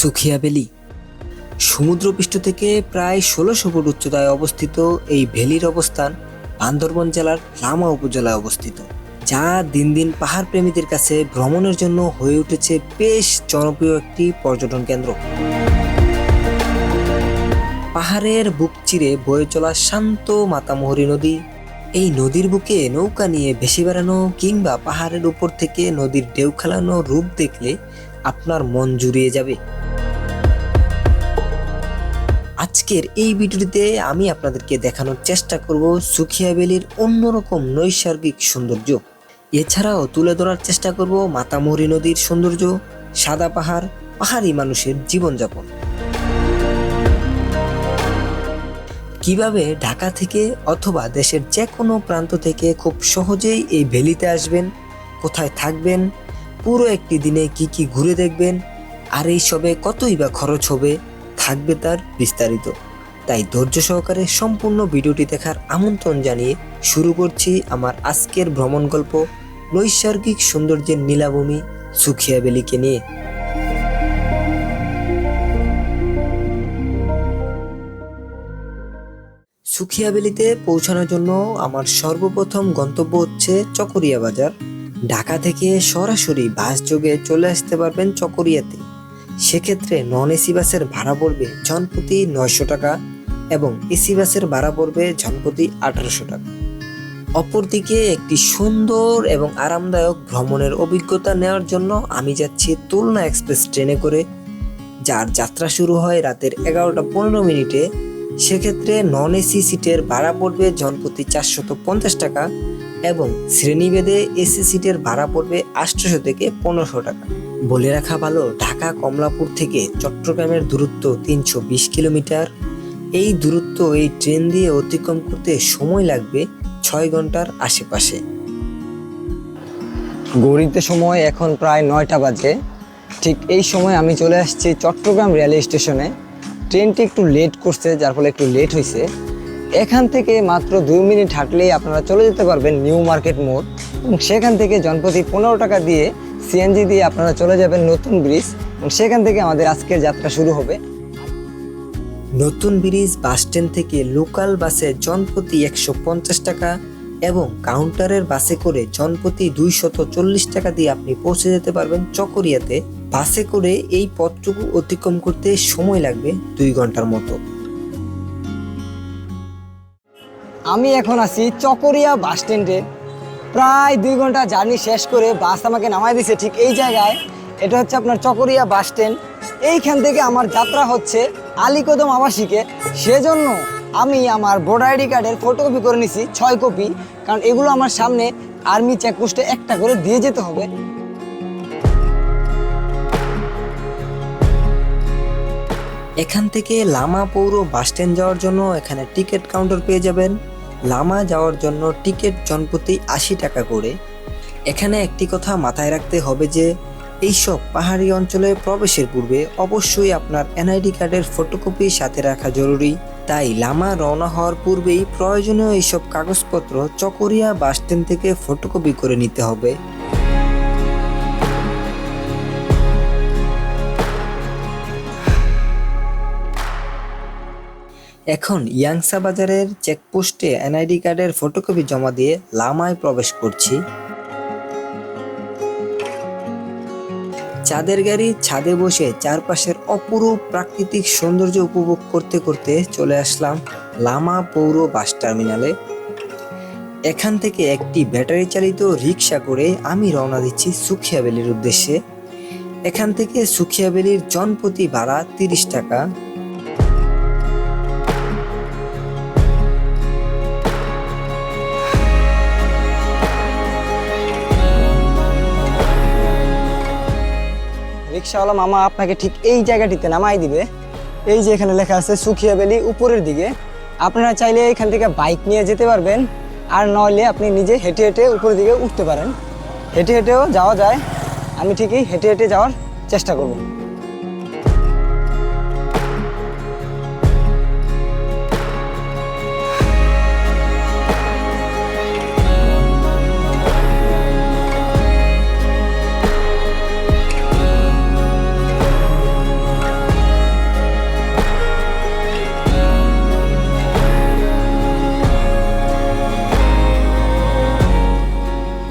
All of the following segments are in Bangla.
সুখিয়া ভ্যালি সমুদ্রপৃষ্ঠ থেকে প্রায় ষোলোশো ফুট উচ্চতায় অবস্থিত এই ভ্যালির অবস্থান বান্দরবন জেলার লামা উপজেলায় অবস্থিত, যা দিন দিন পাহাড় প্রেমীদের কাছে ভ্রমণের জন্য হয়ে উঠেছে বেশ জনপ্রিয় একটি পর্যটন কেন্দ্র। পাহাড়ের বুক চিরে বয়ে চলা শান্ত মাতামোহরী নদী, এই নদীর বুকে নৌকা নিয়ে ভেসে বেড়ানো কিংবা পাহাড়ের উপর থেকে নদীর ঢেউ খেলানো রূপ দেখলে আপনার মন জুড়িয়ে যাবে। আজকের এই ভিডিওটিতে আমি আপনাদেরকে দেখানোর চেষ্টা করব সুখিয়া ভ্যালির অন্যরকম নৈসর্গিক সৌন্দর্য। এছাড়াও তুলে ধরার চেষ্টা করব মাতামুহুরী নদীর সৌন্দর্য, সাদা পাহাড়, পাহাড়ি মানুষের জীবনযাপন। কীভাবে ঢাকা থেকে অথবা দেশের যে কোনো প্রান্ত থেকে খুব সহজেই এই ভ্যালিতে আসবেন, কোথায় থাকবেন, পুরো একটি দিনে কি কি ঘুরে দেখবেন, আর এই সবে কতই বা খরচ হবে থাকবে তার বিস্তারিত। তাই ধৈর্য সহকারে সম্পূর্ণ ভিডিওটি দেখার আমন্ত্রণ জানিয়ে শুরু করছি আমার আজকের ভ্রমণ গল্প নৈসর্গিক সৌন্দর্যের নীলাভূমি সুখিয়া বেলিকে নিয়ে। সুখিয়া বেলিতে পৌঁছানোর জন্য আমার সর্বপ্রথম গন্তব্য হচ্ছে চকরিয়া বাজার। ঢাকা থেকে সরাসরি বাস যোগে চলে আসতে পারবেন চকরিয়াতে। সেক্ষেত্রে নন এসি বাসের ভাড়া পড়বে জনপ্রতি নয়শো টাকা এবং এসি বাসের ভাড়া পড়বে জনপ্রতি আঠারোশো টাকা। অপরদিকে একটি সুন্দর এবং আরামদায়ক ভ্রমণের অভিজ্ঞতা নেওয়ার জন্য আমি যাচ্ছি তুলনা এক্সপ্রেস ট্রেনে করে, যার যাত্রা শুরু হয় রাতের এগারোটা পনেরো মিনিটে। সেক্ষেত্রে নন এসি সিটের ভাড়া পড়বে জনপ্রতি চারশত পঞ্চাশ টাকা এবং শ্রেণীভেদে এসি সিটের ভাড়া পড়বে আটশোশো থেকে পনেরোশো টাকা। বলে রাখা ভালো, ঢাকা কমলাপুর থেকে চট্টগ্রামের দূরত্ব তিনশো বিশ কিলোমিটার। এই দূরত্ব এই ট্রেন দিয়ে অতিক্রম করতে সময় লাগবে ছয় ঘণ্টার আশেপাশে। ঘড়িতে সময় এখন প্রায় নয়টা বাজে। ঠিক এই সময় আমি চলে আসছি চট্টগ্রাম রেলওয়ে স্টেশনে। ট্রেনটি একটু লেট করছে, যার ফলে একটু লেট হয়েছে এখান থেকে মাত্র দুই মিনিট হাঁটলেই আপনারা চলে যেতে পারবেন নিউ মার্কেট মোড়। এবং সেখান থেকে জনপ্রতি পনেরো টাকা দিয়ে সিএনজি দিয়ে আপনারা চলে যাবেন নতুন ব্রিজ। এবং সেখান থেকে আমাদের আজকের যাত্রা শুরু হবে। নতুন ব্রিজ বাস স্ট্যান্ড থেকে লোকাল বাসে জনপ্রতি একশো পঞ্চাশ টাকা এবং কাউন্টারের বাসে করে জনপ্রতি দুইশত চল্লিশ টাকা দিয়ে আপনি পৌঁছে যেতে পারবেন চকরিয়াতে। বাসে করে এই পথটুকু অতিক্রম করতে সময় লাগবে দুই ঘণ্টার মতো। আমি এখন আছি চকরিয়া বাস স্ট্যান্ডে। প্রায় দুই ঘণ্টা জার্নি শেষ করে বাস আমাকে নামাই দিছে ঠিক এই জায়গায়। এটা হচ্ছে আপনার চকরিয়া বাস স্ট্যান্ড। এইখান থেকে আমার যাত্রা হচ্ছে আলীকদম আবাসিকে। সেজন্য আমি আমার ভোটার আইডি কার্ডের ফটোকপি করে নিছি, ছয় কপি। কারণ এগুলো আমার সামনে আর্মি চেকপোস্টে একটা করে দিয়ে যেতে হবে। এখান থেকে লামা পৌর বাস স্ট্যান্ড যাওয়ার জন্য এখানে টিকিট কাউন্টার পেয়ে যাবেন। লামা যাওয়ার জন্য টিকিট জনপ্রতি আশি টাকা করে। এখানে একটি কথা মাথায় রাখতে হবে যে, এইসব পাহাড়ি অঞ্চলে প্রবেশের পূর্বে অবশ্যই আপনার এনআইডি কার্ডের ফটোকপি সাথে রাখা জরুরি। তাই লামা রওনা হওয়ার পূর্বেই প্রয়োজনীয় এইসব কাগজপত্র চকরিয়া বাসস্ট্যান্ড থেকে ফটোকপি করে নিতে হবে। এখন ইয়াংসা বাজারের চেকপোস্টে এনআইডি কার্ডের ফটোকপি জমা দিয়ে লামায় প্রবেশ করছি। চাঁদের গাড়ি ছাদে বসে চারপাশের অপরূপ প্রাকৃতিক সৌন্দর্য উপভোগ করতে করতে চলে আসলাম লামা পৌর বাস টার্মিনালে। এখান থেকে একটি ব্যাটারি চালিত রিক্সা করে আমি রওনা দিচ্ছি সুখিয়া ভ্যালির উদ্দেশ্যে। এখান থেকে সুখিয়া ভ্যালির জনপ্রতি ভাড়া তিরিশ টাকা। রিক্সাওয়ালা মামা আপনাকে ঠিক এই জায়গাটিতে নামাই দিবে। এই যে এখানে লেখা আছে সুখিয়া ভ্যালি উপরের দিকে। আপনারা চাইলে এখান থেকে বাইক নিয়ে যেতে পারবেন, আর নইলে আপনি নিজে হেঁটে হেঁটে উপরের দিকে উঠতে পারেন। হেঁটে হেঁটেও যাওয়া যায়। আমি ঠিকই হেঁটে হেঁটে যাওয়ার চেষ্টা করব।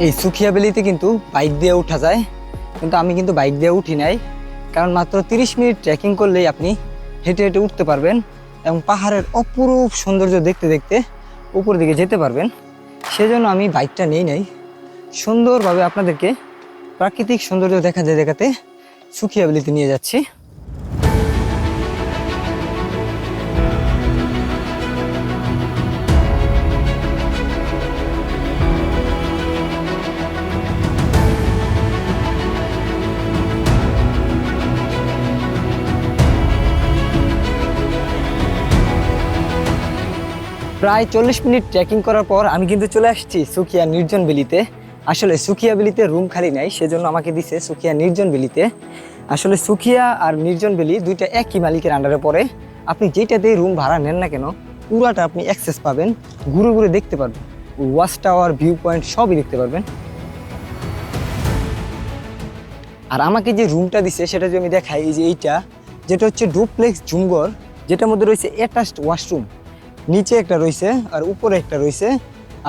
এই সুখিয়া বেলিতে কিন্তু বাইক দিয়ে ওঠা যায়। কিন্তু আমি কিন্তু বাইক দিয়ে উঠি নাই। কারণ মাত্র তিরিশ মিনিট ট্রেকিং করলেই আপনি হেঁটে হেঁটে উঠতে পারবেন এবং পাহাড়ের অপরূপ সৌন্দর্য দেখতে দেখতে উপর দিকে যেতে পারবেন। সেজন্য আমি বাইকটা নেই নাই। সুন্দরভাবে আপনাদেরকে প্রাকৃতিক সৌন্দর্য দেখা যায় দেখাতে সুখিয়া বেলিতে নিয়ে যাচ্ছি। প্রায় চল্লিশ মিনিট ট্রেকিং করার পর আমি কিন্তু চলে আসছি সুকিয়া নির্জন বেলিতে। আসলে সুকিয়া বেলিতে রুম খালি নাই, সেজন্য আমাকে দিছে সুকিয়া নির্জন বেলিতে। আসলে সুকিয়া আর নির্জন বেলি দুইটা একই মালিকের আন্ডারে পড়ে। আপনি যেটাতেই রুম ভাড়া নেন না কেন, পুরাটা আপনি অ্যাক্সেস পাবেন, ঘুরে ঘুরে দেখতে পারবেন। ওয়াচ টাওয়ার ভিউ পয়েন্ট সবই দেখতে পারবেন। আর আমাকে যে রুমটা দিছে, সেটা যদি আমি দেখাই যে এইটা, যেটা হচ্ছে ডুপ্লেক্স জুমগর যেটার মধ্যে রয়েছে অ্যাটাচড ওয়াশরুম নিচে একটা রয়েছে আর উপরে একটা রয়েছে।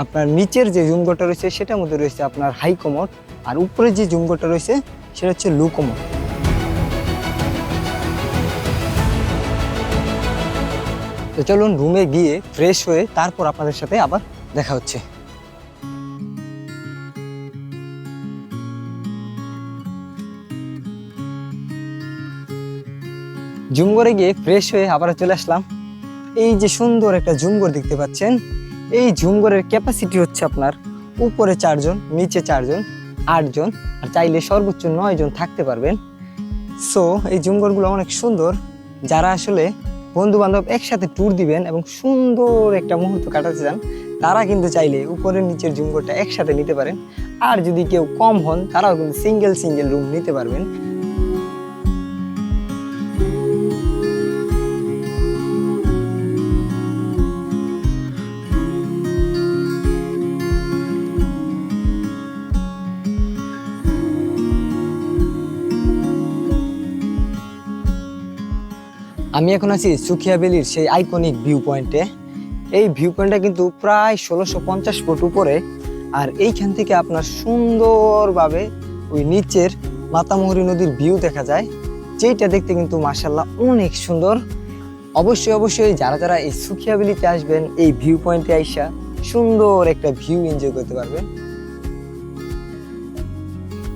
আপনার নিচের যে জুমগোটা রয়েছে, সেটার মধ্যে রয়েছে আপনার হাই কমোড আর উপরে যে জুমগোটা রয়েছে, সেটা হচ্ছে লো কমোড তো চলুন রুমে গিয়ে ফ্রেশ হয়ে তারপর আপনাদের সাথে আবার দেখা হচ্ছে। জুমগড়ে গিয়ে ফ্রেশ হয়ে আবার চলে আসলাম। এই যে সুন্দর একটা ঝুমঘর দেখতে পাচ্ছেন, এই ঝুমঘরের ক্যাপাসিটি হচ্ছে আপনার উপরে চারজন, নিচে চারজন, আটজন, আর চাইলে সর্বোচ্চ নয় জন থাকতে পারবেন। সো এই ঝুমঘরগুলো অনেক সুন্দর। যারা আসলে বন্ধু বান্ধব একসাথে ট্যুর দিবেন এবং সুন্দর একটা মুহূর্ত কাটাতে চান, তারা কিন্তু চাইলে উপরের নিচের ঝুমঘরটা একসাথে নিতে পারেন। আর যদি কেউ কম হন, তারাও কিন্তু সিঙ্গেল সিঙ্গেল রুম নিতে পারবেন। আমি এখন আছি সুখিয়া ভ্যালির সেই আইকনিক ভিউ পয়েন্টে এই ভিউ পয়েন্টটা কিন্তু প্রায় ষোলোশো পঞ্চাশ ফুট উপরে, আর এইখান থেকে আপনার সুন্দরভাবে ওই নিচের মাতামুহুরী নদীর ভিউ দেখা যায় যেটা দেখতে কিন্তু মাসাল্লাহ অনেক সুন্দর। অবশ্যই অবশ্যই যারা যারা এই সুখিয়া ভ্যালিতে আসবেন, এই ভিউ পয়েন্টে আইসা সুন্দর একটা ভিউ এনজয় করতে পারবেন।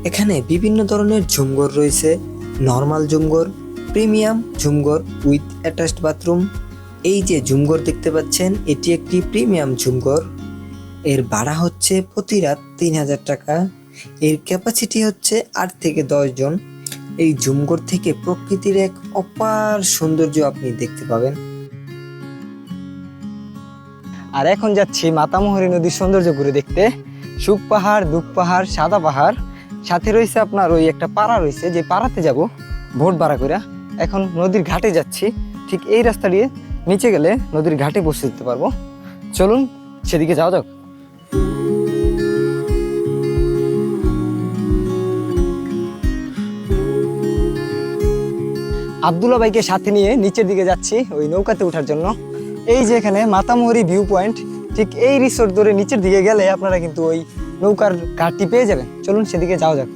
এখানে বিভিন্ন ধরনের ঝুমঘর রয়েছে নর্মাল ঝুমঘর প্রিমিয়াম ঝুমঘর উইথ অ্যাটাচড বাথরুম। এই যে ঝুমঘর দেখতে পাচ্ছেন, এটি একটি প্রিমিয়াম ঝুমঘর। এর ভাড়া হচ্ছে প্রতি রাত তিন হাজার টাকা। এর ক্যাপাসিটি হচ্ছে আট থেকে জন। এই ঝুমঘর থেকে প্রকৃতির এক অপার সৌন্দর্য আপনি দেখতে পাবেন। আর এখন যাচ্ছি মাতামুহুরী নদীর সৌন্দর্য ঘুরে দেখতে। সুখ পাহাড়, দুঃখ পাহাড়, সাদা পাহাড়। সাথে রয়েছে আপনার ওই একটা পাড়া রয়েছে, যে পাড়াতে যাব, ভোট ভাড়া করে এখন নদীর ঘাটে যাচ্ছি। ঠিক এই রাস্তা দিয়ে নিচে গেলে নদীর ঘাটে বসে যেতে পারব। চলুন সেদিকে যাওয়া যাক। আবদুল্লা বাইকে সাথে নিয়ে নিচের দিকে যাচ্ছি ওই নৌকাতে ওঠার জন্য। এই যে এখানে মাতামুহুরি ভিউ পয়েন্ট, ঠিক এই রিসোর্ট ধরে নিচের দিকে গেলে আপনারা কিন্তু ওই নৌকার ঘাটটি পেয়ে যাবেন। চলুন সেদিকে যাওয়া যাক।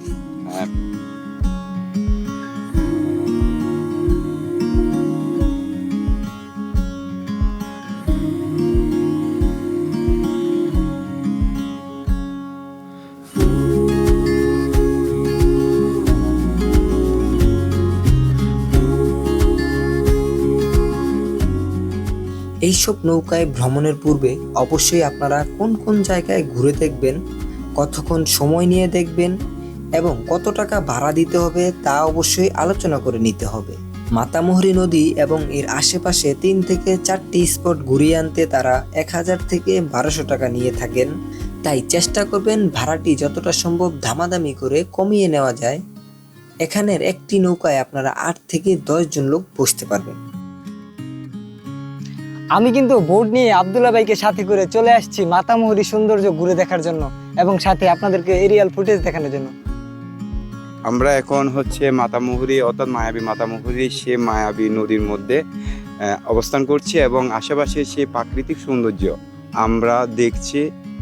এইসব নৌকায় ভ্রমণের পূর্বে অবশ্যই আপনারা কোন কোন জায়গায় ঘুরে দেখবেন, কতক্ষণ সময় নিয়ে দেখবেন এবং কত টাকা ভাড়া দিতে হবে তা অবশ্যই আলোচনা করে নিতে হবে। মাতামুহুরী নদী এবং এর আশেপাশে তিন থেকে চারটি স্পট ঘুরিয়ে আনতে তারা এক হাজার থেকে বারোশো টাকা নিয়ে থাকেন। তাই চেষ্টা করবেন ভাড়াটি যতটা সম্ভব দামাদামি করে কমিয়ে নেওয়া যায়। এখানের একটি নৌকায় আপনারা আট থেকে দশ জন লোক বসতে পারবেন। আমি কিন্তু বোর্ড নিয়ে আবদুল্লা ভাইকে সাথে করে চলে আসছি মাতামুহুরি সৌন্দর্য ঘুরে দেখার জন্য এবং সাথে আপনাদেরকে এরিয়াল ফুটেজ দেখানোর জন্য। আমরা এখন হচ্ছে মাতামুহুরি অর্থাৎ মায়াবী মাতামুহুরি সে মায়াবী নদীর মধ্যে অবস্থান করছি এবং আশেপাশে সে প্রাকৃতিক সৌন্দর্য আমরা দেখছি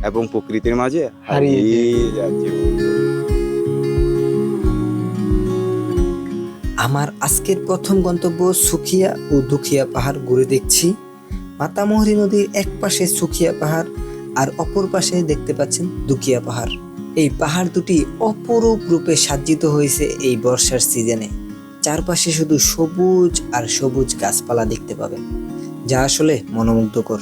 এবং প্রকৃতির মাঝে হারিয়ে হারিয়ে যাচ্ছে। আমার আজকের প্রথম গন্তব্য সুখিয়া ও দুখিয়া পাহাড় ঘুরে দেখছি। মাতামহরী নদীর এক পাশে সুখিয়া পাহাড় আর অপর পাশে দেখতে পাচ্ছেন দুকিয়া পাহাড়। এই পাহাড় দুটি অপরূপ রূপে সাজ্জিত হয়েছে এই বর্ষার সিজনে। চারপাশে শুধু সবুজ আর সবুজ গাছপালা দেখতে পাবেন, যা আসলে মনোমুগ্ধকর।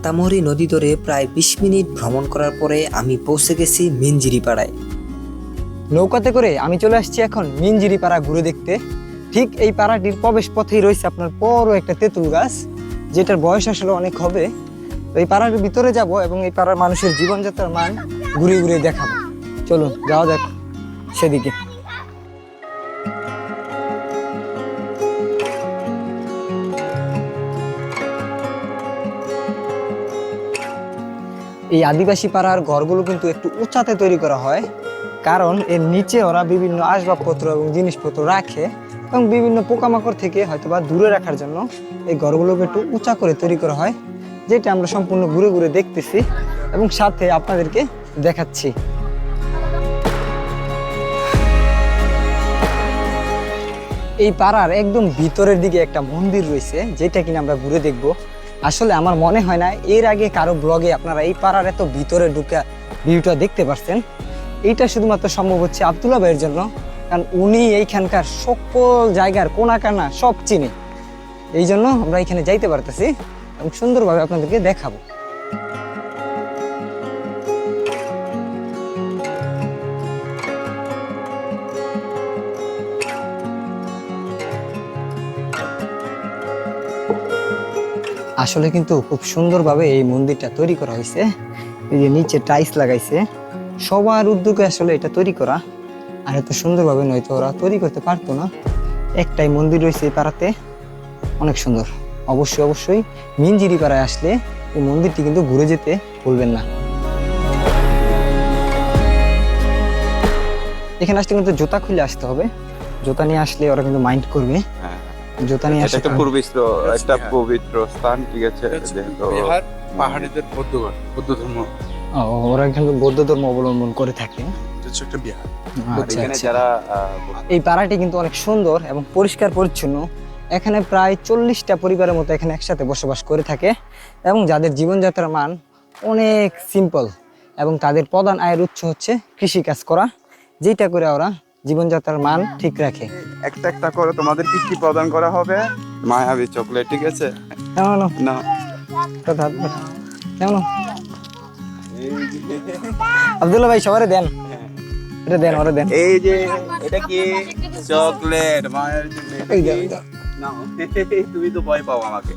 মাতামহরী নদী ধরে প্রায় বিশ মিনিট ভ্রমণ করার পরে আমি পৌঁছে গেছি মিনজিরি পাড়ায় নৌকাতে করে আমি চলে আসছি এখন মিনজিরি পাড়া ঘুরে দেখতে। ঠিক এই পাড়াটির প্রবেশ পথেই রয়েছে আপনার বড় একটা তেঁতুল গাছ, যেটার বয়স আসলে অনেক হবে। তো এই পাড়ার ভিতরে যাব এবং এই পাড়ার মানুষের জীবনযাত্রার মান ঘুরে ঘুরে দেখাবো। চলুন, যাওয়া যাক সেদিকে। এই আদিবাসী পাড়ার ঘরগুলো কিন্তু একটু উঁচাতে তৈরি করা হয়, কারণ এর নিচে ওরা বিভিন্ন আসবাবপত্র এবং জিনিসপত্র রাখে এবং বিভিন্ন পোকামাকড় থেকে হয়তোবা দূরে রাখার জন্য এই ঘরগুলোকে একটু উঁচা করে তৈরি করা হয়, যেটা আমরা সম্পূর্ণ ঘুরে ঘুরে দেখতেছি এবং সাথে আপনাদেরকে দেখাচ্ছি। এই পাড়ার একদম ভিতরের দিকে একটা মন্দির রয়েছে, যেটা কিনা আমরা ঘুরে দেখব। আসলে আমার মনে হয় না, এর আগে কারও ব্লগে আপনারা এই পাড়ার এত ভিতরে ঢুকা ভিউটা দেখতে পারছেন। এইটা শুধুমাত্র সম্ভব হচ্ছে আবদুল্লা ভাইয়ের জন্য, কারণ উনি এইখানকার সকল জায়গার কোনা কানা সব চিনে। এই জন্য আমরা এখানে যাইতে পারতেছি এবং সুন্দরভাবে আপনাদেরকে দেখাবো। আসলে কিন্তু খুব সুন্দরভাবে এই মন্দিরটা তৈরি করা হয়েছে। এই যে নিচে টাইলস লাগাইছে। সবার উদ্যোগে আসলে এটা তৈরি করা। আর এত সুন্দরভাবে নয়তো ওরা তৈরি করতে পারতো না। একটাই মন্দির রয়েছে এই পাড়াতে। অনেক সুন্দর। অবশ্যই অবশ্যই মিনজিরি পাড়ায় আসলে এই মন্দিরটি কিন্তু ঘুরে যেতে ভুলবেন না। এখানে আসলে কিন্তু জুতা খুলে আসতে হবে। জুতা নিয়ে আসলে ওরা কিন্তু মাইন্ড করবে। হ্যাঁ। জুতা নিয়ে এটা আসতে একটা পবিত্র একটা পবিত্র স্থান ঠিক আছে? বিহার পাহাড়িদের বৌদ্ধ বৌদ্ধ ধর্ম। ও, ওরা কিন্তু বৌদ্ধ ধর্ম অবলম্বন করে থাকে। একটা বিহার। আচ্ছা, এখানে আচ্ছা। যারা এই পাড়াটি কিন্তু অনেক সুন্দর এবং পরিষ্কার পরিচ্ছন্ন। এখানে প্রায় চল্লিশটা পরিবারের মতো এখানে একসাথে বসবাস করে থাকে এবং যাদের জীবনযাত্রার মান অনেক সিম্পল এবং তাদের প্রধান আয়ের উৎস হচ্ছে কৃষিকাজ করা। যেটা করে ওরা জীবনযাত্রার মান ঠিক রাখে। একটা একটা করে তোমাদের কি কি প্রদান করা হবে? মায়াবী চকলেট ঠিক আছে? না। কেমন? আব্দুল্লাহ ভাই সবারে দেন। এটা দেন ওরা দেন। এই যে এটা কি? চকলেট মায়ের চকলেট তুমি তো ভয় পাও আমাকে।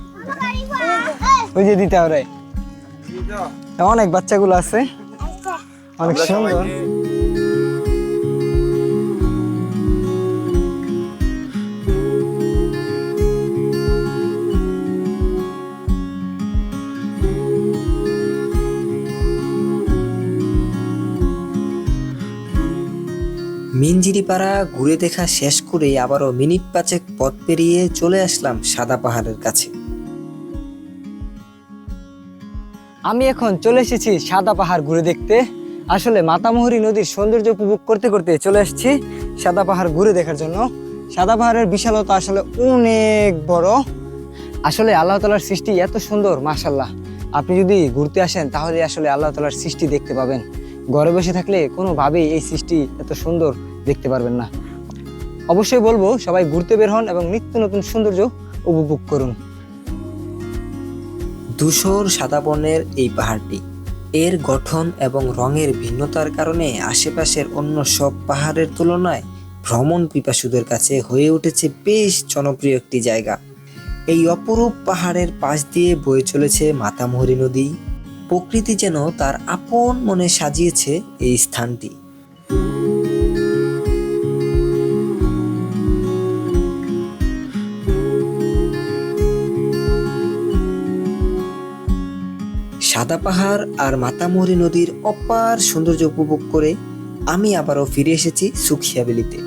ওই যে দিতে ওরে। অনেক বাচ্চাগুলো আছে। অনেক সুন্দর। মিনজিরিপাড়া ঘুরে দেখা শেষ করে আবারও মিনিট পাঁচেক পথ পেরিয়ে চলে আসলাম সাদা পাহাড়ের কাছে। আমি এখন চলে এসেছি সাদা পাহাড় ঘুরে দেখতে। আসলে মাতামুহুরী নদীর সৌন্দর্য উপভোগ করতে করতে চলে এসেছি সাদা পাহাড় ঘুরে দেখার জন্য। সাদা পাহাড়ের বিশালতা আসলে অনেক বড়। আসলে আল্লাহ তালার সৃষ্টি এত সুন্দর মাশাল্লাহ আপনি যদি ঘুরতে আসেন তাহলে আসলে আল্লাহ তালার সৃষ্টি দেখতে পাবেন। ঘরে বসে থাকলে কোনোভাবেই এই সৃষ্টি এত সুন্দর দেখতে পারবেন না। অবশ্যই বলব, সবাই ঘুরতে বের হন এবং নিত্য নতুন সৌন্দর্য উপভোগ করুন। ধূসর সাদা বর্ণের এই পাহাড়টি, এর গঠন এবং রঙের ভিন্নতার কারণে আশেপাশের অন্য সব পাহাড়ের তুলনায় ভ্রমণ পিপাসুদের কাছে হয়ে উঠেছে বেশ জনপ্রিয় একটি জায়গা। এই অপরূপ পাহাড়ের পাশ দিয়ে বয়ে চলেছে মাতামহরি নদী। প্রকৃতি যেন তার আপন মনে সাজিয়েছে এই স্থানটি। সাদা পাহাড় আর মাতামুহুরী নদীর অপার সৌন্দর্য উপভোগ করে আমি আবারও ফিরে এসেছি সুখিয়া বেলিতে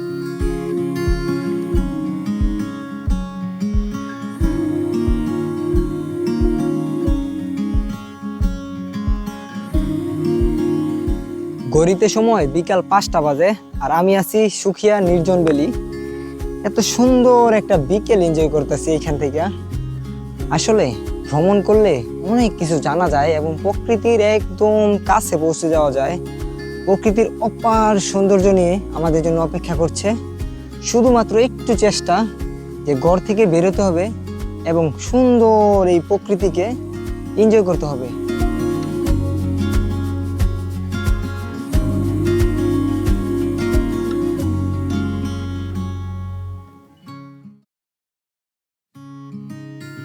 গড়িতে সময় বিকাল পাঁচটা বাজে আর আমি আছি সুখিয়া নির্জন বেলি। এত সুন্দর একটা বিকেল এনজয় করতেছি এখান থেকে। আসলে ভ্রমণ করলে অনেক কিছু জানা যায় এবং প্রকৃতির একদম কাছে পৌঁছে যাওয়া যায়। প্রকৃতির অপার সৌন্দর্য নিয়ে আমাদের জন্য অপেক্ষা করছে। শুধুমাত্র একটু চেষ্টা যে ঘর থেকে বেরোতে হবে এবং সুন্দর এই প্রকৃতিকে এনজয় করতে হবে।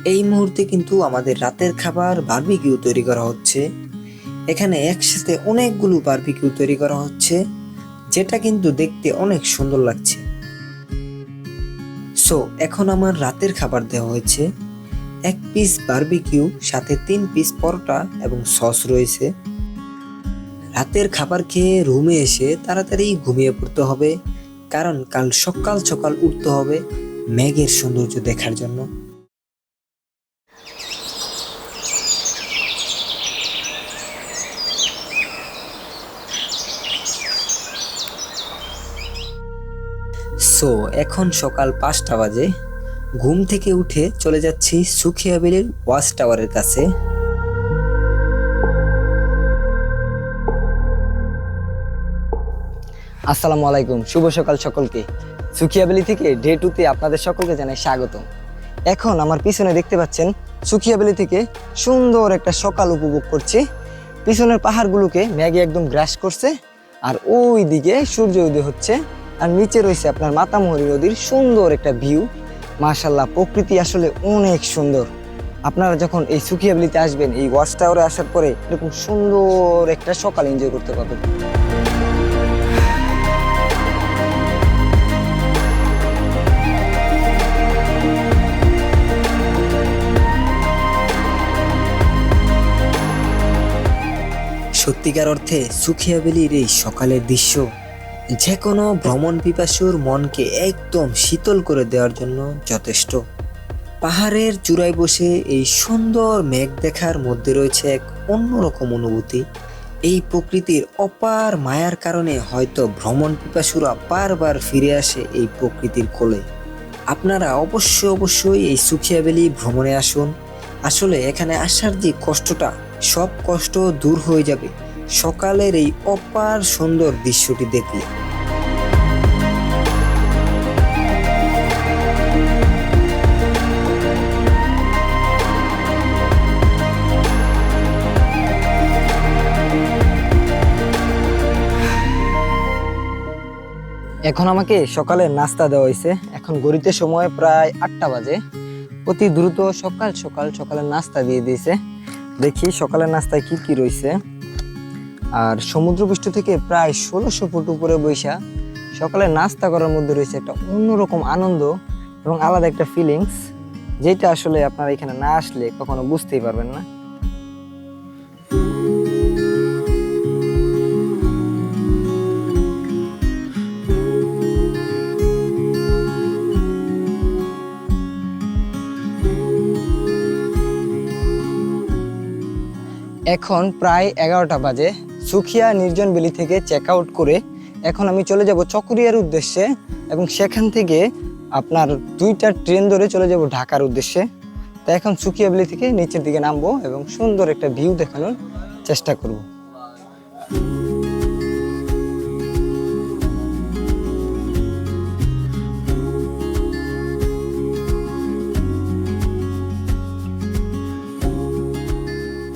এই মুহূর্তে কিন্তু আমাদের রাতের খাবার বারবিকিউ তৈরি করা হচ্ছে। এখানে একসাথে অনেকগুলো বারবিকিউ তৈরি করা হচ্ছে, যেটা কিন্তু দেখতে অনেক সুন্দর লাগছে। সো এখন আমার রাতের খাবার দেওয়া হয়েছে। এক পিস বারবিকিউ সাথে তিন পিস পরোটা এবং সস রয়েছে। রাতের খাবার খেয়ে রুমে এসে তাড়াতাড়ি ঘুমিয়ে পড়তে হবে, কারণ কাল সকাল সকাল উঠতে হবে মেঘের সৌন্দর্য দেখার জন্য। সো এখন সকাল পাঁচটা বাজে। ঘুম থেকে উঠে চলে যাচ্ছি সুখিয়াবিলির ওয়াচ টাওয়ারের কাছে। আসসালামু আলাইকুম, শুভ সকাল সকলকে। সুখিয়াবেলি থেকে ডে টুতে আপনাদের সকলকে জানাই স্বাগতম। এখন আমার পিছনে দেখতে পাচ্ছেন সুখিয়াবেলি থেকে সুন্দর একটা সকাল উপভোগ করছি। পিছনের পাহাড়গুলোকে ম্যাগি একদম গ্রাস করছে, আর ওই দিকে সূর্য উদয় হচ্ছে। আর নিচে রয়েছে আপনার মাতামহরি নদীর সুন্দর একটা ভিউ মাশাল্লাহ প্রকৃতি আসলে অনেক সুন্দর। আপনারা যখন এই সুখিয়াবেলিতে আসবেন, এই ওয়াচ টাওয়ারে আসার পরে এরকম সুন্দর একটা সকাল এনজয় করতে পারবেন। সত্যিকার অর্থে সুখিয়াবেলির এই সকালের দৃশ্য যে কোনো ভ্রমণ পিপাসুর মনকে একদম শীতল করে দেওয়ার জন্য যথেষ্ট। পাহাড়ের চূড়ায় বসে এই সুন্দর মেঘ দেখার মধ্যে রয়েছে এক অন্যরকম অনুভূতি। এই প্রকৃতির অপার মায়ার কারণে হয়তো ভ্রমণ পিপাসুরা বারবার ফিরে আসে এই প্রকৃতির কোলে। আপনারা অবশ্যই অবশ্যই এই সুখিয়াবেলি ভ্রমণে আসুন। আসলে এখানে আসার যে কষ্টটা, সব কষ্ট দূর হয়ে যাবে। সকালের এই অপার সুন্দর দৃশ্যটি দেখলে। এখন আমাকে সকালে নাস্তা দেওয়া হয়েছে। এখন গড়িতে সময় প্রায় আটটা বাজে। অতি দ্রুত সকাল সকাল সকালের নাস্তা দিয়ে দিয়েছে। দেখি সকালের নাস্তায় কি কি রয়েছে। আর সমুদ্রপৃষ্ঠ থেকে প্রায় ষোলোশো ফুট উপরে বৈশা, সকালে নাস্তা করার মধ্যে রয়েছে একটা অন্যরকম আনন্দ এবং আলাদা একটা ফিলিংস যেটা আসলে আপনারা এখানে না আসলে কখনো বুঝতেই পারবেন না। এখন প্রায় এগারোটা বাজে। সুখিয়া নির্জন বেলি থেকে চেক আউট করে এখন আমি চলে যাব চকরিয়ার উদ্দেশ্যে এবং সেখান থেকে আপনার দুইটা ট্রেন ধরে চলে যাব ঢাকার উদ্দেশ্যে। তাই এখন সুখিয়া বেলি থেকে নিচের দিকে নামবো এবং সুন্দর একটা ভিউ দেখানোর চেষ্টা করব।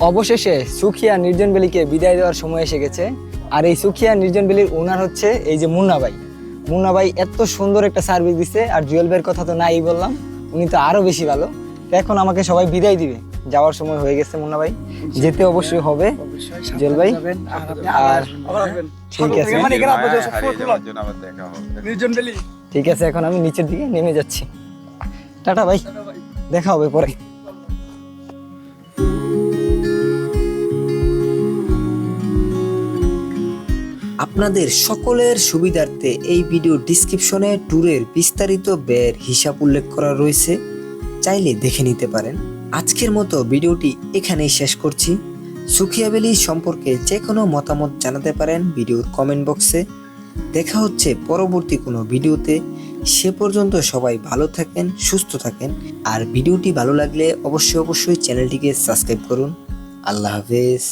অবশেষে সুখিয়া নির্জন বেলিকে বিদায় দেওয়ার সময় এসে গেছে। আর এই সুখিয়া নির্জন বেলির ওনার হচ্ছে এই যে মুন্না ভাই। মুন্না ভাই এত সুন্দর একটা সার্ভিস দিছে আর জুয়েল ভাইয়ের কথা তো নাই বললাম উনি তো আরও বেশি ভালো। এখন আমাকে সবাই বিদায় দিবে। যাওয়ার সময় হয়ে গেছে মুন্না ভাই। যেতে অবশ্যই হবে জুয়েল ভাই। আর ঠিক আছে। দেখা হবে। ঠিক আছে এখন আমি নিচের দিকে নেমে যাচ্ছি। টাটা ভাই। দেখা হবে পরে। আপনাদের সকলের সুবিধার্থে এই ভিডিও ডিসক্রিপশনে ট্যুরের বিস্তারিত ব্যয়ের হিসাব উল্লেখ করা রয়েছে, চাইলে দেখে নিতে পারেন। আজকের মতো ভিডিওটি এখানেই শেষ করছি। সুখিয়া সম্পর্কে যে কোনো মতামত জানাতে পারেন ভিডিওর কমেন্ট বক্সে। দেখা হচ্ছে পরবর্তী কোনো ভিডিওতে। সে পর্যন্ত সবাই ভালো থাকেন, সুস্থ থাকেন। আর ভিডিওটি ভালো লাগলে অবশ্যই অবশ্যই চ্যানেলটিকে সাবস্ক্রাইব করুন। আল্লাহ হাফেজ।